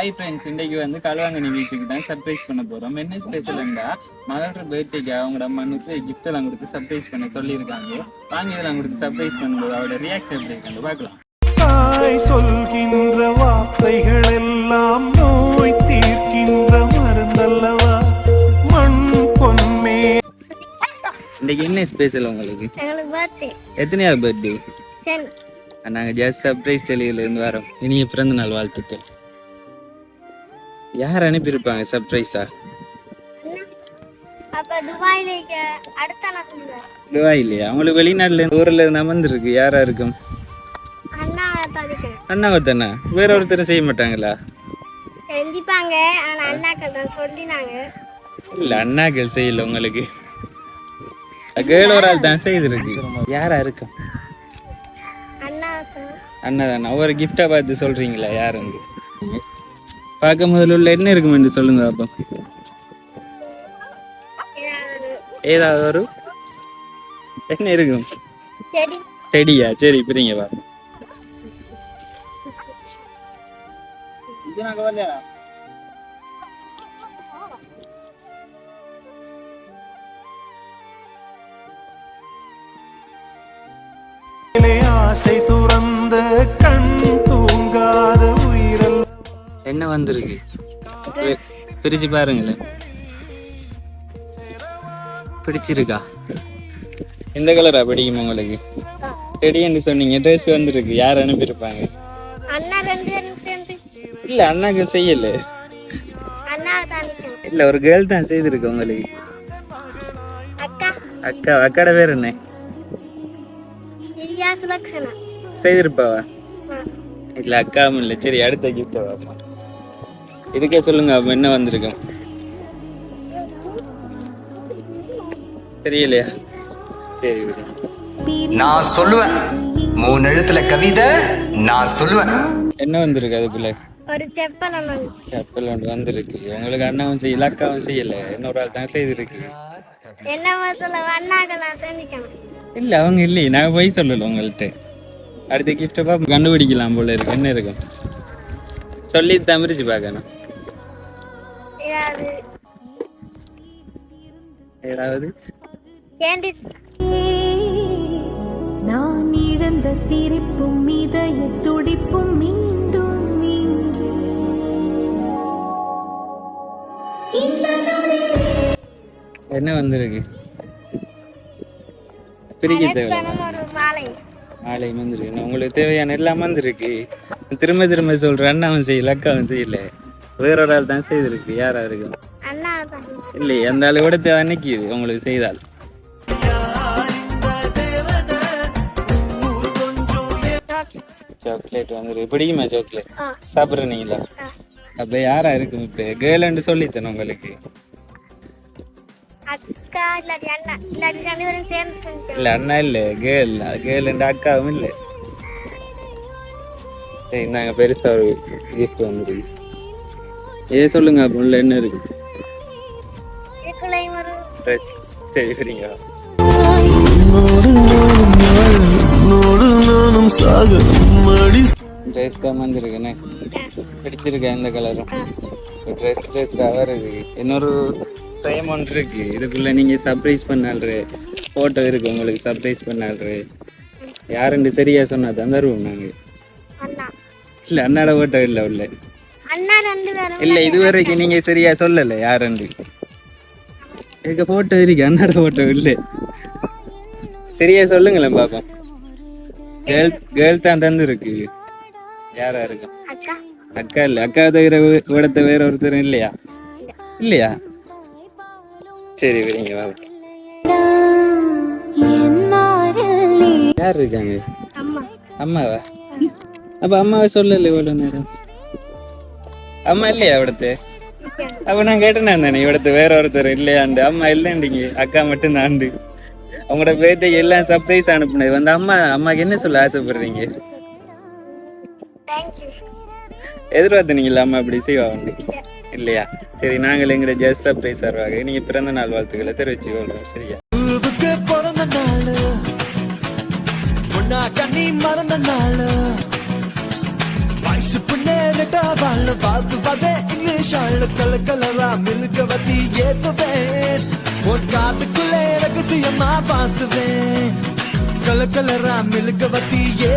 Hi friends இன்றைக்கு வந்து களுவாங்கனி பீச்சுக்கு தான் சர்ப்ரைஸ் பண்ண போகிறோம் என்ன ஸ்பெஷல்ண்டா மகளோட பர்த்டேக்கு அவங்களோட அம்மனுக்கு gift எல்லாம் கொடுத்து சர்ப்ரைஸ் பண்ண சொல்லியிருக்காங்க. வாங்கி இதெல்லாம் கொடுத்து சர்ப்ரைஸ் பண்ணும்போது அவரோட ரியாக்ஷன் எப்படி இருக்காங்க பார்க்கலாம். தாய் சொல்கின்ற வார்த்தைகள் எல்லாம் நோய் தீர்க்கின்ற மருந்தல்லவா? மண் பொன்மே இன்றைக்கு என்ன ஸ்பெஷல் உங்களுக்கு? எத்தனையாவது பர்த்டே நாங்கள் ஜஸ்ட் சர்ப்ரைஸ் டெலிவிலேருந்து வரோம். இனிய பிறந்த நாள் வாழ்த்துக்கள். யார் அனுப்பியிருப்பாங்க சர்ப்ரைஸா இல்லையா அவங்களுக்கு வெளிநாட்டுல ஊர்ல இருந்து அமர்ந்துருக்கு. யாரா இருக்கும்? அண்ணாவை தானே? வேற ஒருத்தரும் செய்ய மாட்டாங்களா? செஞ்சுப்பாங்க. ஆனா அண்ணாக்கள் தான் சொல்லினாங்க. இல்ல அண்ணாக்கள் செய்யல உங்களுக்கு. கேர்ள் ஒரு ஆள் தான் செய்திருக்கு. யாரா இருக்கும்? அண்ணா தான். ஒரு கிஃப்டா பார்த்து சொல்றீங்களா? யாருங்க பார்க்கும் முதல்ல உள்ள என்ன இருக்குமென்று சொல்லுங்க அப்போ ஏதாவது ஏதாவது ஒரு என்ன இருக்கும் செடி டெடியா சரி பிரிங்க வா மேலே ஆசை துறந்த கண் தூங்காத உயிரல் என்ன வந்திருக்கு? பிரிச்சு பாருங்களேன். பிடிச்சிருக்கா? எந்த கலரா பிடிக்கும் உங்களுக்கு? டெடின்னு சொன்னீங்க ட்ரெஸ் வந்திருக்கு. யார் அனுப்பியிருப்பாங்க? இல்ல அண்ணாக்கு செய்யல. இல்ல ஒரு கேர்ள் தான் செய்திருக்கு உங்களுக்கு. அக்கா. அக்கா அக்காட பேர் என்ன? செய்திருப்பாவா. இல்ல அக்காவும் இல்ல. சரி அடுத்த கிஃப்ட் வாப்பா இதுக்கே சொல்லுங்க அப்ப என்ன வந்திருக்கும் தெரியலையா? சரி நான் சொல்லுவேன். மூணு எழுத்துல கவிதை நான் சொல்லுவேன். என்ன வந்திருக்கு அதுக்குள்ள ஒரு செப்பல். கப்பல் ஒன்று வந்திருக்கு. உங்களுக்கு அண்ணாவும் செய்யல அக்காவும் செய்யல. இன்னொரு ஆள் தான் செய்திருக்கு. இல்ல அவங்க இல்லையே. நான் போய் சொல்லல உங்கள்கிட்ட அடுத்த பார்ப்போம் கண்டுபிடிக்கலாம் போல இருக்கு. என்ன இருக்கும் சொல்லி தமிரிச்சு பார்க்கணும். நான் இழந்த சிரிப்பும் இதய துடிப்பும் மீண்டும் என்ன வந்திருக்கு? நாளை வந்திருக்கு. உங்களுக்கு தேவையான எல்லாம் வந்திருக்கு. திரும்ப திரும்ப சொல்றேன். அண்ணாவும் செய்யல அக்காவும் செய்யல. வேற ஒரு ஆள் தான் செய்திருக்கு. யாரா தான் இல்லையே அந்த ஆளை தேவை நிற்கிது உங்களுக்கு செய்தால் சாக்லேட் வந்துருக்கு பிடிக்குமா சாக்லேட் சாப்பிட்றீங்களா. அப்ப யாரா இருக்கும் இப்ப கேர்ள்னு சொல்லித்தேன் உங்களுக்கு. இல்ல அண்ணா இல்ல கேர்ள் கேர்ள் அக்காவும் இல்ல. சரி நாங்க பெருசா ஒரு கிஃப்ட் வந்துருக்கு ஏ சொல்லுங்க அப்ப உள்ள என்ன இருக்கு? ட்ரெஸ் சரி சரிங்க. ட்ரெஸ் தான் வந்திருக்குண்ணே பிடிச்சிருக்கேன் இந்த கலரும் ட்ரெஸ் ட்ரெஸ் வருது இன்னொரு டைம் ஒன்று இருக்கு. இதுக்குள்ள நீங்க சர்ப்ரைஸ் பண்ணால்ரு. போட்டோ இருக்கு உங்களுக்கு சர்ப்ரைஸ் பண்ணால்ரு. யாருன்னு சரியா சொன்னா தான் தருவோம் நாங்க. அண்ணா. இல்ல அண்ணாட போட்டோ இல்ல உள்ள. அண்ணா ரெண்டு பேரும் இல்ல இதுவரைக்கும் நீங்க சரியா சொல்லல யாருன்னு எங்க போட்டோ இருக்கு அண்ணாட போட்டோ இல்ல. சரியா சொல்லுங்களேன் பாப்போம். கேர்ள் கேர்ள் தான் தந்து இருக்கு யாரா இருக்கும் அக்கா. இல்ல அக்கா தவிர வி- விடத்த வேற ஒருத்தரும் இல்லையா? இல்லையா? சரி என் மாறலே யார் இருக்காங்க? அம்மா. அம்மாவா? அப்ப அம்மாவை சொல்லல இவ்வளவு நேரம். அம்மா இல்லையா അല്ലേ അവിടുത്തെ நான் ഞാൻ കേട്ടനാണ് ഇവിടുത്തെ வேற ஒருத்தர் ഇല്ലയാണ്ട് அம்மா ഇല്ലാണ്ടിങ്ങി அக்கா மட்டும் നാണ്ട് அவங்களோட பேர்த்டே எல்லாம் சர்ப்ரைஸ் அனுப்புனது. வந்து அம்மா அம்மாக்கு என்ன சொல்ல ஆசைப்படுறீங்க? எதிர்பார்த்தீங்களா அம்மா இப்படி செய்வாங்க இல்லையா? சரி நாங்கள் எங்கட ஜஸ்ட் சர்ப்ரைஸ் தருவாங்க நீங்க பிறந்த நாள் வாழ்த்துக்களை தெரிவிச்சு கொள்றோம் சரியா பிறந்த நாள் கண்ணி மறந்த நாள் வயசு பொண்ணே நெட்டா வாழ உன்னை பார்த்து இங்கிலீஷ் ஆளு கல கலரா மில்கவதி ஏத்துவேன். உன் காத்துக்குள்ளே ரகசியமா பார்த்துவேன் கல கலரா மில்கவதி ஏ